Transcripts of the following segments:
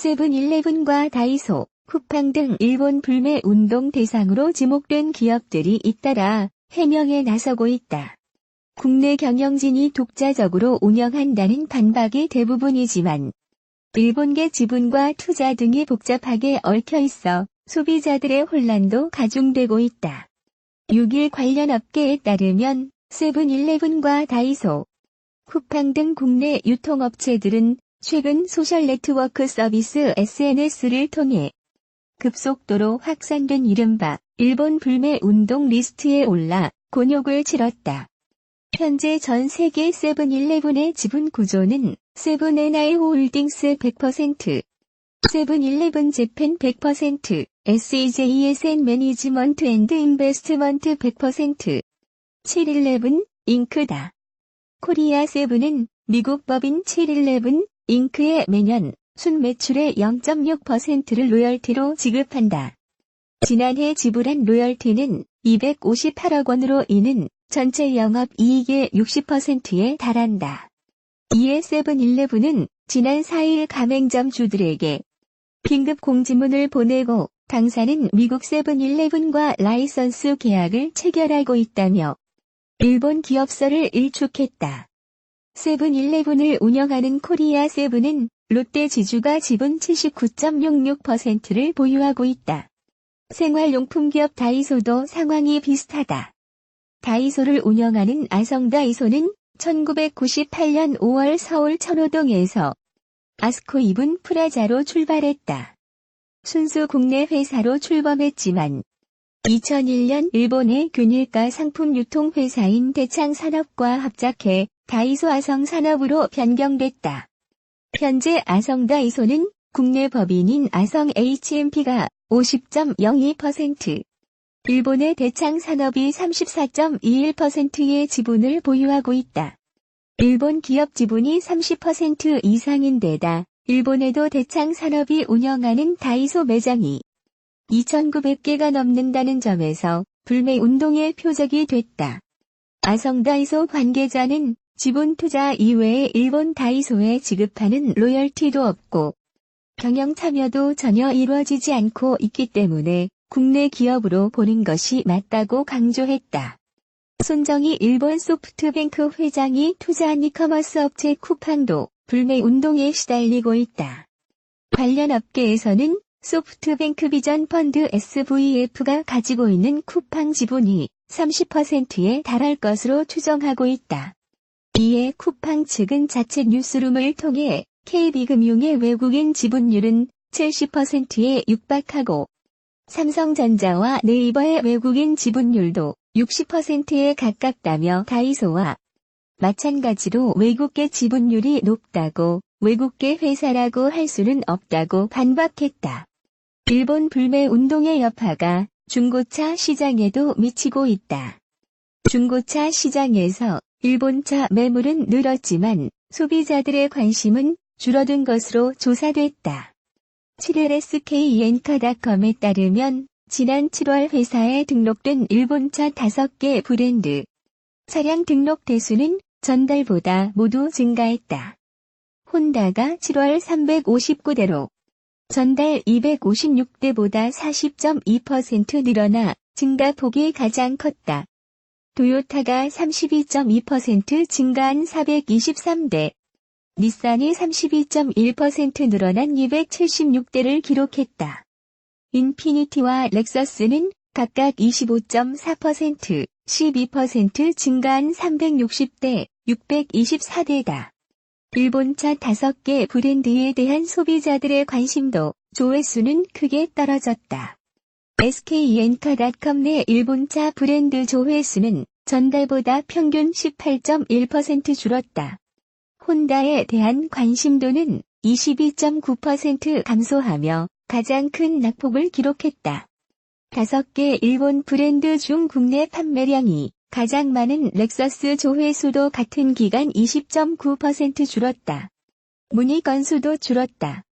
세븐일레븐과 다이소, 쿠팡 등 일본 불매 운동 대상으로 지목된 기업들이 잇따라 해명에 나서고 있다. 국내 경영진이 독자적으로 운영한다는 반박이 대부분이지만 일본계 지분과 투자 등이 복잡하게 얽혀 있어 소비자들의 혼란도 가중되고 있다. 6일 관련 업계에 따르면 세븐일레븐과 다이소, 쿠팡 등 국내 유통업체들은 최근 소셜 네트워크 서비스 SNS를 통해 급속도로 확산된 이른바 일본 불매 운동 리스트에 올라 곤욕을 치렀다. 현재 전 세계 세븐일레븐의 지분 구조는 세븐앤아이 홀딩스 100%, 세븐일레븐 재팬 100%, SEJESN 매니지먼트 앤드 인베스트먼트 100%, 711 잉크다. 코리아 세븐은 미국 법인 711 잉크의 매년 순매출의 0.6%를 로열티로 지급한다. 지난해 지불한 로열티는 258억 원으로 이는 전체 영업이익의 60%에 달한다. 이에 세븐일레븐은 지난 4일 가맹점 주들에게 긴급 공지문을 보내고 당사는 미국 세븐일레븐과 라이선스 계약을 체결하고 있다며 일본 기업서를 일축했다. 세븐일레븐을 운영하는 코리아 세븐은 롯데 지주가 지분 79.66%를 보유하고 있다. 생활용품 기업 다이소도 상황이 비슷하다. 다이소를 운영하는 아성다이소는 1998년 5월 서울 천호동에서 아스코 이븐 프라자로 출발했다. 순수 국내 회사로 출범했지만 2001년 일본의 균일가 상품 유통 회사인 대창산업과 합작해 다이소 아성 산업으로 변경됐다. 현재 아성 다이소는 국내 법인인 아성 HMP가 50.02%, 일본의 대창 산업이 34.21%의 지분을 보유하고 있다. 일본 기업 지분이 30% 이상인 데다 일본에도 대창 산업이 운영하는 다이소 매장이 2,900개가 넘는다는 점에서 불매 운동의 표적이 됐다. 아성 다이소 관계자는 지분 투자 이외에 일본 다이소에 지급하는 로열티도 없고 경영 참여도 전혀 이루어지지 않고 있기 때문에 국내 기업으로 보는 것이 맞다고 강조했다. 손정희 일본 소프트뱅크 회장이 투자한 이커머스 업체 쿠팡도 불매 운동에 시달리고 있다. 관련 업계에서는 소프트뱅크 비전 펀드 SVF가 가지고 있는 쿠팡 지분이 30%에 달할 것으로 추정하고 있다. 이에 쿠팡 측은 자체 뉴스룸을 통해 KB금융의 외국인 지분율은 70%에 육박하고 삼성전자와 네이버의 외국인 지분율도 60%에 가깝다며 다이소와 마찬가지로 외국계 지분율이 높다고 외국계 회사라고 할 수는 없다고 반박했다. 일본 불매 운동의 여파가 중고차 시장에도 미치고 있다. 중고차 시장에서 일본차 매물은 늘었지만 소비자들의 관심은 줄어든 것으로 조사됐다. 7일 SK엔카닷컴에 따르면 지난 7월 회사에 등록된 일본차 5개 브랜드 차량 등록 대수는 전달보다 모두 증가했다. 혼다가 7월 359대로 전달 256대보다 40.2% 늘어나 증가폭이 가장 컸다. 도요타가 32.2% 증가한 423대, 닛산이 32.1% 늘어난 276대를 기록했다. 인피니티와 렉서스는 각각 25.4%, 12% 증가한 360대, 624대다. 일본차 5개 브랜드에 대한 소비자들의 관심도 조회수는 크게 떨어졌다. SK엔카닷컴 내 일본차 브랜드 조회수는 전달보다 평균 18.1% 줄었다. 혼다에 대한 관심도는 22.9% 감소하며 가장 큰 낙폭을 기록했다. 5개 일본 브랜드 중 국내 판매량이 가장 많은 렉서스 조회수도 같은 기간 20.9% 줄었다. 문의 건수도 줄었다.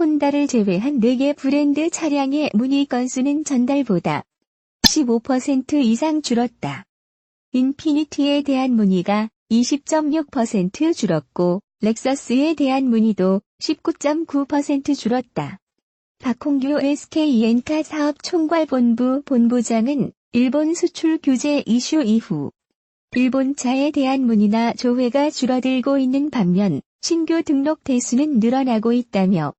혼다를 제외한 4개 브랜드 차량의 문의 건수는 전달보다 15% 이상 줄었다. 인피니티에 대한 문의가 20.6% 줄었고 렉서스에 대한 문의도 19.9% 줄었다. 박홍규 SK엔카 사업 총괄본부 본부장은 일본 수출 규제 이슈 이후 일본차에 대한 문의나 조회가 줄어들고 있는 반면 신규 등록 대수는 늘어나고 있다며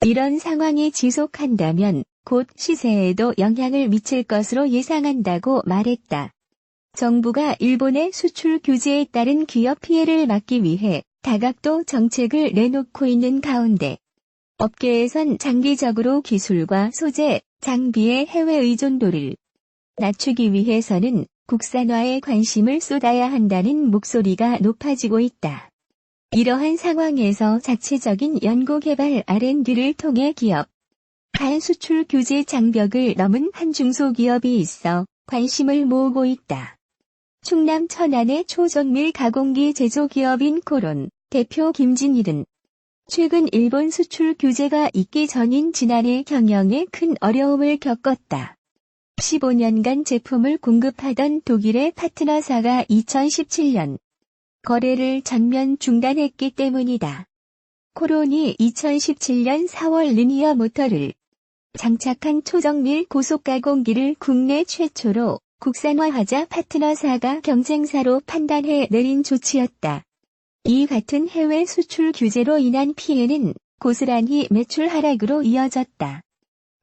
이런 상황이 지속한다면 곧 시세에도 영향을 미칠 것으로 예상한다고 말했다. 정부가 일본의 수출 규제에 따른 기업 피해를 막기 위해 다각도 정책을 내놓고 있는 가운데 업계에선 장기적으로 기술과 소재, 장비의 해외 의존도를 낮추기 위해서는 국산화에 관심을 쏟아야 한다는 목소리가 높아지고 있다. 이러한 상황에서 자체적인 연구개발 R&D를 통해 기업 간 수출 규제 장벽을 넘은 한 중소기업이 있어 관심을 모으고 있다. 충남 천안의 초정밀 가공기 제조기업인 코론 대표 김진일은 최근 일본 수출 규제가 있기 전인 지난해 경영에 큰 어려움을 겪었다. 15년간 제품을 공급하던 독일의 파트너사가 2017년 거래를 전면 중단했기 때문이다. 코론이 2017년 4월 리니어 모터를 장착한 초정밀 고속가공기를 국내 최초로 국산화하자 파트너사가 경쟁사로 판단해 내린 조치였다. 이 같은 해외 수출 규제로 인한 피해는 고스란히 매출 하락으로 이어졌다.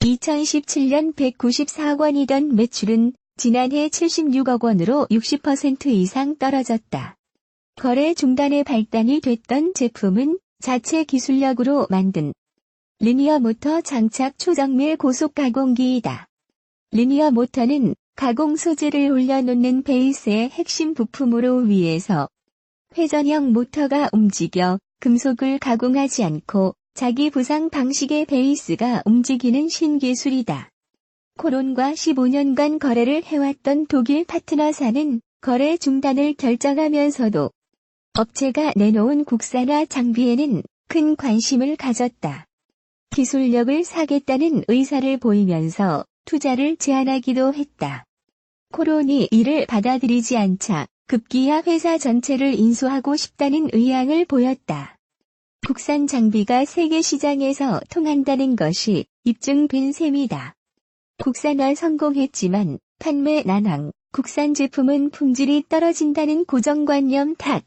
2017년 194억 원이던 매출은 지난해 76억 원으로 60% 이상 떨어졌다. 거래 중단에 발단이 됐던 제품은 자체 기술력으로 만든 리니어 모터 장착 초정밀 고속 가공기이다. 리니어 모터는 가공 소재를 올려놓는 베이스의 핵심 부품으로 위에서 회전형 모터가 움직여 금속을 가공하지 않고 자기 부상 방식의 베이스가 움직이는 신기술이다. 코론과 15년간 거래를 해왔던 독일 파트너사는 거래 중단을 결정하면서도 업체가 내놓은 국산화 장비에는 큰 관심을 가졌다. 기술력을 사겠다는 의사를 보이면서 투자를 제안하기도 했다. 코론이 이를 받아들이지 않자 급기야 회사 전체를 인수하고 싶다는 의향을 보였다. 국산 장비가 세계 시장에서 통한다는 것이 입증된 셈이다. 국산화 성공했지만 판매 난항, 국산 제품은 품질이 떨어진다는 고정관념 탓.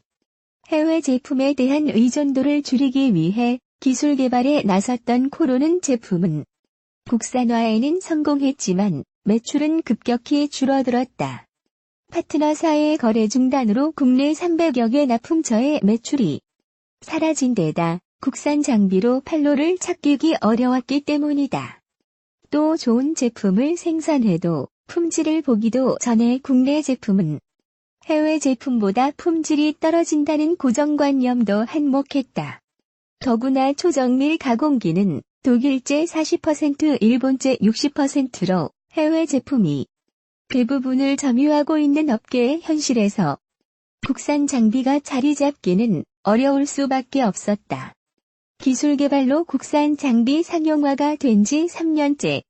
해외 제품에 대한 의존도를 줄이기 위해 기술 개발에 나섰던 코로는 제품은 국산화에는 성공했지만 매출은 급격히 줄어들었다. 파트너사의 거래 중단으로 국내 300여 개 납품처의 매출이 사라진 데다 국산 장비로 판로를 찾기기 어려웠기 때문이다. 또 좋은 제품을 생산해도 품질을 보기도 전에 국내 제품은 해외 제품보다 품질이 떨어진다는 고정관념도 한몫했다. 더구나 초정밀 가공기는 독일제 40% 일본제 60%로 해외 제품이 대부분을 점유하고 있는 업계의 현실에서 국산 장비가 자리 잡기는 어려울 수밖에 없었다. 기술 개발로 국산 장비 상용화가 된 지 3년째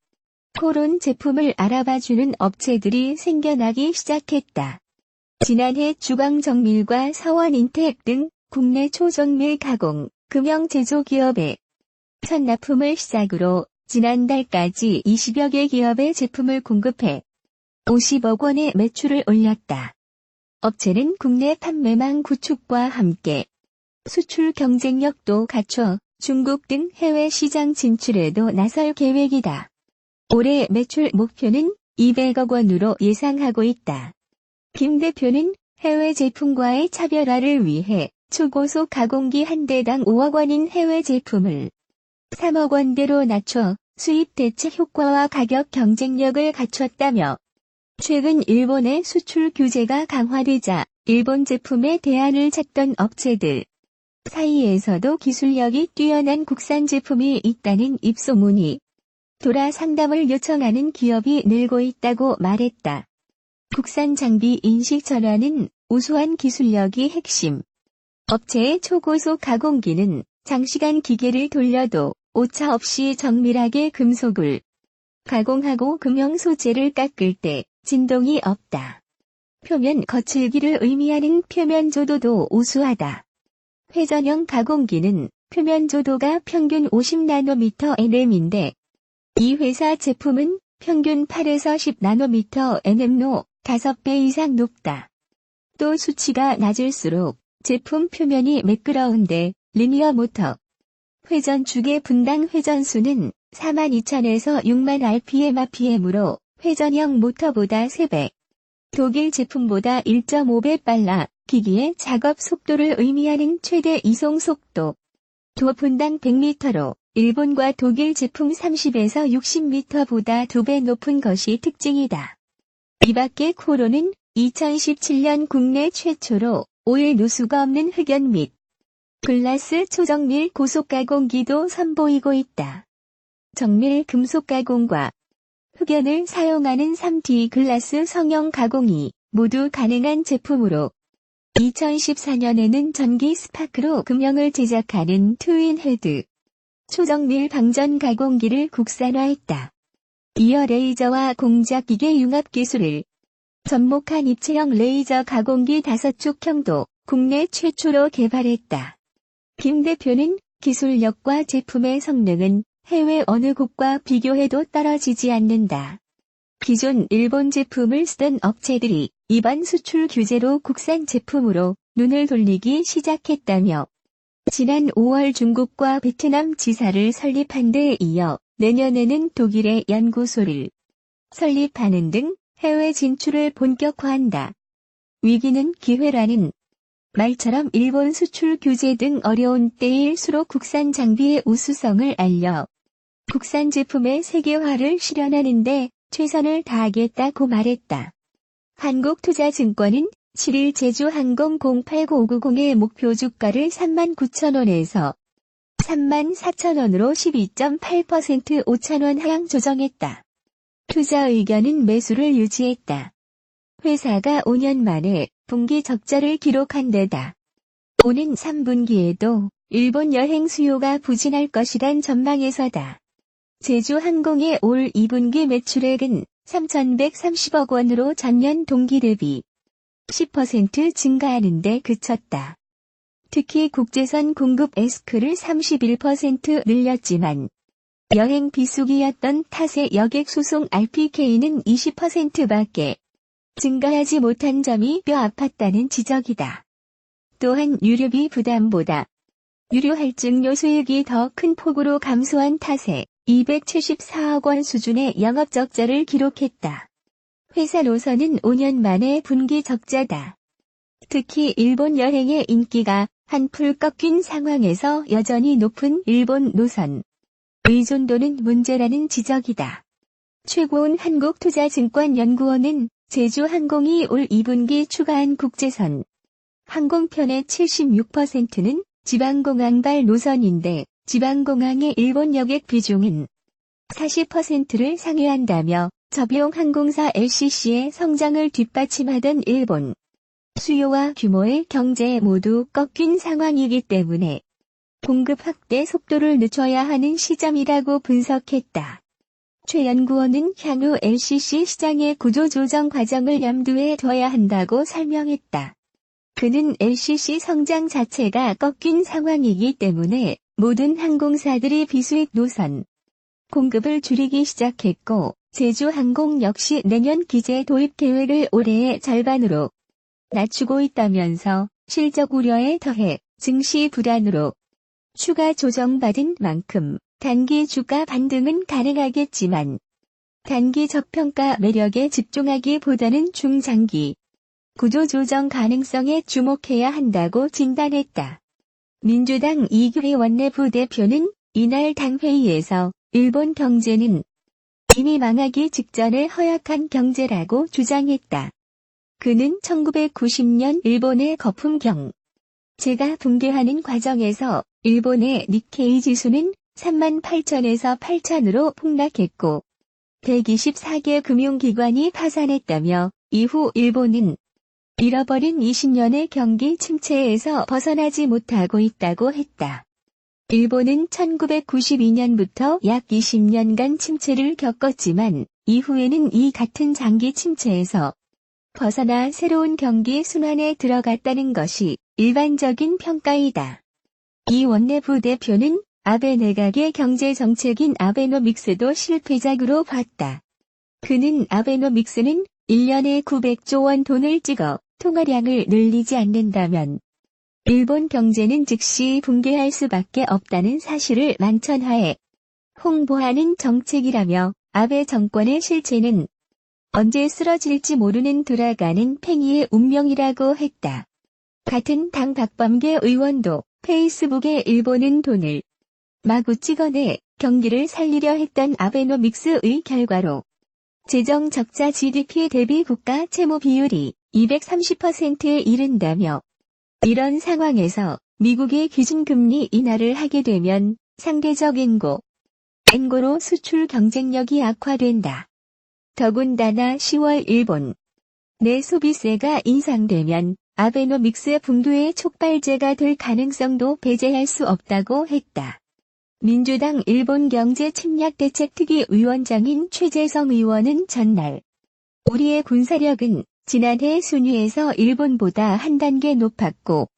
코론 제품을 알아봐주는 업체들이 생겨나기 시작했다. 지난해 주광정밀과 서원인텍 등 국내 초정밀 가공, 금형 제조기업에 첫 납품을 시작으로 지난달까지 20여 개 기업의 제품을 공급해 50억 원의 매출을 올렸다. 업체는 국내 판매망 구축과 함께 수출 경쟁력도 갖춰 중국 등 해외 시장 진출에도 나설 계획이다. 올해 매출 목표는 200억 원으로 예상하고 있다. 김 대표는 해외 제품과의 차별화를 위해 초고속 가공기 한 대당 5억 원인 해외 제품을 3억 원대로 낮춰 수입 대체 효과와 가격 경쟁력을 갖췄다며 최근 일본의 수출 규제가 강화되자 일본 제품에 대안을 찾던 업체들 사이에서도 기술력이 뛰어난 국산 제품이 있다는 입소문이 돌아 상담을 요청하는 기업이 늘고 있다고 말했다. 국산 장비 인식 전환은 우수한 기술력이 핵심. 업체의 초고속 가공기는 장시간 기계를 돌려도 오차 없이 정밀하게 금속을 가공하고 금형 소재를 깎을 때 진동이 없다. 표면 거칠기를 의미하는 표면 조도도 우수하다. 회전형 가공기는 표면 조도가 평균 50나노미터 nm인데 이 회사 제품은 평균 8에서 10나노미터 nm로 5배 이상 높다. 또 수치가 낮을수록 제품 표면이 매끄러운데 리니어 모터 회전 축의 분당 회전수는 42,000에서 6만 rpm rpm으로 회전형 모터보다 3배. 독일 제품보다 1.5배 빨라 기기의 작업 속도를 의미하는 최대 이송 속도. 도 분당 100m로 일본과 독일 제품 30에서 60m보다 2배 높은 것이 특징이다. 이 밖에 코로는 2017년 국내 최초로 오일 누수가 없는 흑연 및 글라스 초정밀 고속가공기도 선보이고 있다. 정밀 금속 가공과 흑연을 사용하는 3D 글라스 성형 가공이 모두 가능한 제품으로 2014년에는 전기 스파크로 금형을 제작하는 트윈 헤드 초정밀 방전 가공기를 국산화했다. 이어 레이저와 공작 기계 융합 기술을 접목한 입체형 레이저 가공기 5축형도 국내 최초로 개발했다. 김 대표는 기술력과 제품의 성능은 해외 어느 곳과 비교해도 떨어지지 않는다. 기존 일본 제품을 쓰던 업체들이 이번 수출 규제로 국산 제품으로 눈을 돌리기 시작했다며 지난 5월 중국과 베트남 지사를 설립한 데 이어 내년에는 독일의 연구소를 설립하는 등 해외 진출을 본격화한다. 위기는 기회라는 말처럼 일본 수출 규제 등 어려운 때일수록 국산 장비의 우수성을 알려 국산 제품의 세계화를 실현하는데 최선을 다하겠다고 말했다. 한국투자증권은 7일 제주항공 08990의 목표 주가를 39,000원에서 34,000원으로 12.8% 5,000원 하향 조정했다. 투자 의견은 매수를 유지했다. 회사가 5년 만에 분기 적자를 기록한 데다. 오는 3분기에도 일본 여행 수요가 부진할 것이란 전망에서다. 제주 항공의 올 2분기 매출액은 3,130억 원으로 전년 동기 대비 10% 증가하는데 그쳤다. 특히 국제선 공급 에스크를 31% 늘렸지만 여행 비수기였던 탓에 여객 수송 RPK는 20%밖에 증가하지 못한 점이 뼈 아팠다는 지적이다. 또한 유류비 부담보다 유류 할증료 수익이 더 큰 폭으로 감소한 탓에 274억 원 수준의 영업 적자를 기록했다. 회사 노선은 5년 만에 분기 적자다. 특히 일본 여행의 인기가 한풀 꺾인 상황에서 여전히 높은 일본 노선. 의존도는 문제라는 지적이다. 최고운 한국투자증권연구원은 제주항공이 올 2분기 추가한 국제선 항공편의 76%는 지방공항발 노선인데 지방공항의 일본 여객 비중은 40%를 상회한다며 저비용 항공사 LCC의 성장을 뒷받침하던 일본 수요와 규모의 경제 모두 꺾인 상황이기 때문에 공급 확대 속도를 늦춰야 하는 시점이라고 분석했다. 최 연구원은 향후 LCC 시장의 구조조정 과정을 염두에 둬야 한다고 설명했다. 그는 LCC 성장 자체가 꺾인 상황이기 때문에 모든 항공사들이 비수익 노선 공급을 줄이기 시작했고 제주항공 역시 내년 기재 도입 계획을 올해의 절반으로 낮추고 있다면서 실적 우려에 더해 증시 불안으로 추가 조정받은 만큼 단기 주가 반등은 가능하겠지만 단기 저평가 매력에 집중하기보다는 중장기 구조조정 가능성에 주목해야 한다고 진단했다. 민주당 이규희 원내부 대표는 이날 당회의에서 일본 경제는 이미 망하기 직전에 허약한 경제라고 주장했다. 그는 1990년 일본의 거품경 제가 붕괴하는 과정에서 일본의 니케이 지수는 3만 8천에서 8천으로 폭락했고 124개 금융기관이 파산했다며 이후 일본은 잃어버린 20년의 경기 침체에서 벗어나지 못하고 있다고 했다. 일본은 1992년부터 약 20년간 침체를 겪었지만 이후에는 이 같은 장기 침체에서 벗어나 새로운 경기 순환에 들어갔다는 것이 일반적인 평가이다. 이 원내부 대표는 아베 내각의 경제 정책인 아베노믹스도 실패작으로 봤다. 그는 아베노믹스는 1년에 900조 원 돈을 찍어 통화량을 늘리지 않는다면 일본 경제는 즉시 붕괴할 수밖에 없다는 사실을 만천하에 홍보하는 정책이라며 아베 정권의 실체는 언제 쓰러질지 모르는 돌아가는 팽이의 운명이라고 했다. 같은 당 박범계 의원도 페이스북에 일본은 돈을 마구 찍어내 경기를 살리려 했던 아베노믹스의 결과로 재정 적자 GDP 대비 국가 채무 비율이 230%에 이른다며 이런 상황에서 미국의 기준금리 인하를 하게 되면 상대적 엔고, 엔고로 수출 경쟁력이 악화된다. 더군다나 10월 일본 내 소비세가 인상되면 아베노믹스 붕괴의 촉발제가 될 가능성도 배제할 수 없다고 했다. 민주당 일본 경제 침략 대책 특위 위원장인 최재성 의원은 전날 우리의 군사력은 지난해 순위에서 일본보다 한 단계 높았고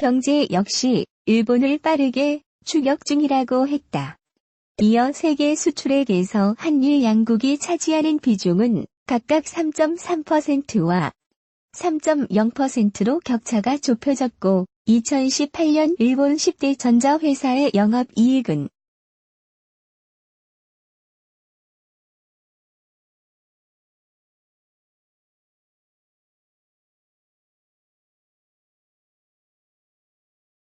경제 역시 일본을 빠르게 추격 중이라고 했다. 이어 세계 수출액에서 한일 양국이 차지하는 비중은 각각 3.3%와 3.0%로 격차가 좁혀졌고 2018년 일본 10대 전자회사의 영업이익은